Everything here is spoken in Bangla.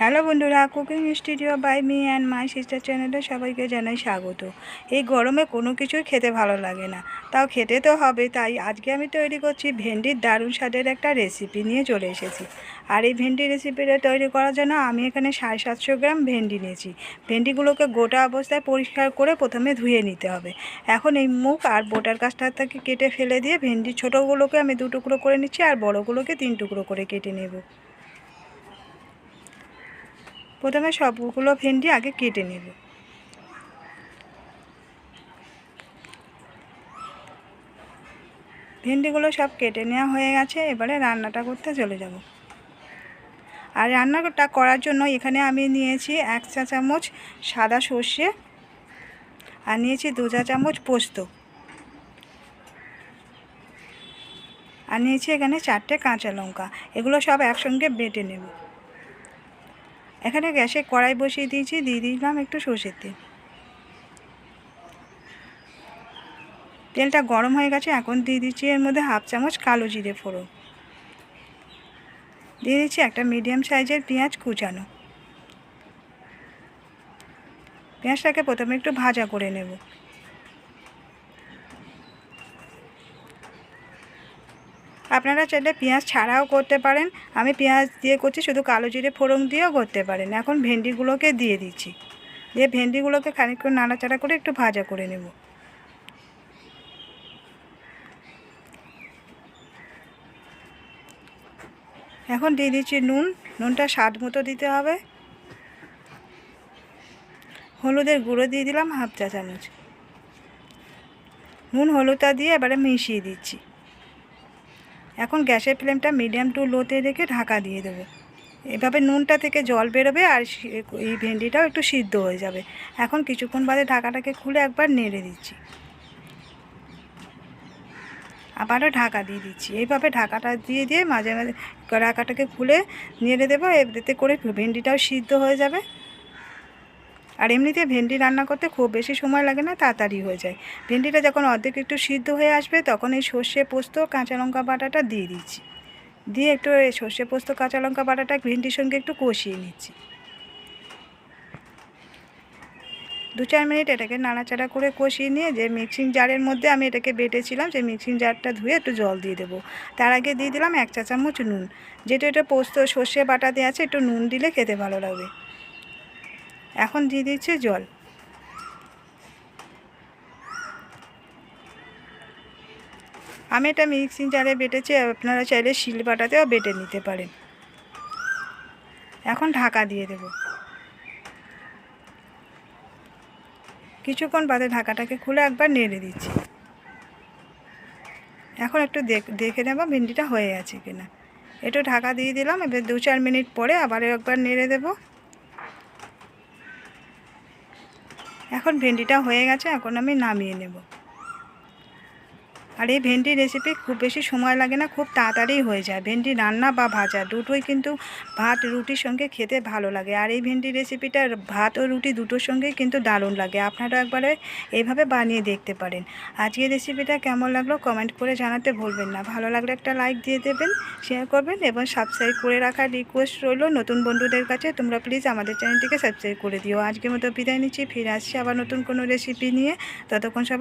হ্যালো বন্ধুরা, cooking studio by me and my sister চ্যানেলে সবাইকে জানাই স্বাগত। এই গরমে কোনো কিছুই খেতে ভালো লাগে না। তাও খেতে তো হবে, তাই আজকে আমি তৈরি করছি ভেন্ডির দারুণ স্বাদের একটা রেসিপি নিয়ে চলে এসেছি। আর এই ভেন্ডি রেসিপিটা তৈরি করার জন্য আমি এখানে সাড়ে সাতশো গ্রাম ভেন্ডি নিয়েছি। ভেন্ডিগুলোকে গোটা অবস্থায় পরিষ্কার করে প্রথমে ধুয়ে নিতে হবে। এখন এই মুখ আর বোটার কাছটা থেকে কেটে ফেলে দিয়ে ভেন্ডি ছোটোগুলোকে আমি দু টুকরো করে নিচ্ছি আর বড়োগুলোকে তিন টুকরো করে কেটে নেব। প্রথমে সবগুলো ভেন্ডি আগে কেটে নেব। ভেন্ডিগুলো সব কেটে নেওয়া হয়ে গেছে, এবারে রান্নাটা করতে চলে যাব। আর রান্নাটা করার জন্য এখানে আমি নিয়েছি এক চা চামচ সাদা সর্ষে আর নিয়েছি দু চা চামচ পোস্ত। আর নিয়েছি এখানে চারটে কাঁচা লঙ্কা, এগুলো সব একসঙ্গে বেটে নেব। এখানে গ্যাসে কড়াই বসিয়ে দিয়েছি, দিয়ে দিলাম একটু সর্ষের তেল। তেলটা গরম হয়ে গেছে, এখন দিয়ে দিচ্ছি এর মধ্যে হাফ চামচ কালো জিরে ফোড়ন। দিয়ে দিচ্ছি একটা মিডিয়াম সাইজের পেঁয়াজ কুচানো। পেঁয়াজটাকে প্রথমে একটু ভাজা করে নেব। আপনারা চাইলে পেঁয়াজ ছাড়াও করতে পারেন। আমি পেঁয়াজ দিয়ে করছি, শুধু কালো জিরে ফোড়ন দিয়েও করতে পারেন। এখন ভেন্ডিগুলোকে দিয়ে দিচ্ছি। দিয়ে ভেন্ডিগুলোকে খানিকক্ষণ নাড়াচাড়া করে একটু ভাজা করে নেব। এখন দিয়ে দিচ্ছি নুন। নুনটা স্বাদ মতো দিতে হবে। হলুদের গুঁড়ো দিয়ে দিলাম হাফ চা চামচ। নুন হলুদটা দিয়ে এবারে মিশিয়ে দিচ্ছি। এখন গ্যাসের ফ্লেমটা মিডিয়াম টু লোতে রেখে ঢাকা দিয়ে দেবো। এভাবে নুনটা থেকে জল বেরোবে আর এই ভেন্ডিটাও একটু সিদ্ধ হয়ে যাবে। এখন কিছুক্ষণ বাদে ঢাকাটাকে খুলে একবার নেড়ে দিচ্ছি। আবারও ঢাকা দিয়ে দিচ্ছি। এইভাবে ঢাকাটা দিয়ে দিয়ে মাঝে মাঝে ঢাকাটাকে খুলে নেড়ে দেবো। এতে করে ভেন্ডিটাও সিদ্ধ হয়ে যাবে। আর এমনিতে ভেন্ডি রান্না করতে খুব বেশি সময় লাগে না, তাড়াতাড়ি হয়ে যায়। ভেন্ডিটা যখন অর্ধেক একটু সিদ্ধ হয়ে আসবে, তখন এই সর্ষে পোস্ত, কাঁচা লঙ্কা বাটাটা দিয়ে দিচ্ছি। দিয়ে একটু সর্ষে পোস্ত, কাঁচা লঙ্কা বাটাটা ভেন্ডির সঙ্গে একটু কষিয়ে নিচ্ছি। দু চার মিনিট এটাকে নাড়াচাড়া করে কষিয়ে নিয়ে, যে মিক্সিং জারের মধ্যে আমি এটাকে বেটেছিলাম, সেই মিক্সিং জারটা ধুয়ে একটু জল দিয়ে দেবো। তার আগে দিয়ে দিলাম এক চা চামচ নুন। যেহেতু এটা পোস্ত, সর্ষে বাটা দিয়ে আছে, একটু নুন দিলে খেতে ভালো লাগবে। এখন দিয়ে দিচ্ছে জল। আমি এটা মিক্সিং জারে বেটেছি, আপনারা চাইলে শিল বাটাতেও বেটে নিতে পারেন। এখন ঢাকা দিয়ে দেব। কিছুক্ষণ বাদে ঢাকাটাকে খুলে একবার নেড়ে দিচ্ছি। এখন একটু দেখে নেব ভেন্ডিটা হয়ে গেছে কিনা। একটু ঢাকা দিয়ে দিলাম, এবার দু চার মিনিট পরে আবার একবার নেড়ে দেবো। এখন ভেন্ডিটা হয়ে গেছে এখন আমি নামিয়ে নেব। আর এই ভেন্ডি রেসিপি খুব বেশি সময় লাগে না, খুব তাড়াতাড়ি হয়ে যায়। ভেন্ডি রান্না বা ভাজা দুটোই কিন্তু ভাত, রুটির সঙ্গে খেতে ভালো লাগে। আর এই ভেন্ডি রেসিপিটা ভাত ও রুটি দুটোর সঙ্গেই কিন্তু দারুণ লাগে। আপনারা একবারে এইভাবে বানিয়ে দেখতে পারেন। আজকে রেসিপিটা কেমন লাগল কমেন্ট করে জানাতে ভুলবেন না। ভালো লাগলে একটা লাইক দিয়ে দেবেন শেয়ার করবেন এবং সাবস্ক্রাইব করে রাখার রিকোয়েস্ট রইল নতুন বন্ধুদের কাছে। তোমরা প্লিজ আমাদের চ্যানেলটিকে সাবস্ক্রাইব করে দিও। আজকের মতো বিদায় নিচ্ছি। ফিরে আসছি আবার নতুন কোনো রেসিপি নিয়ে। ততক্ষণ সব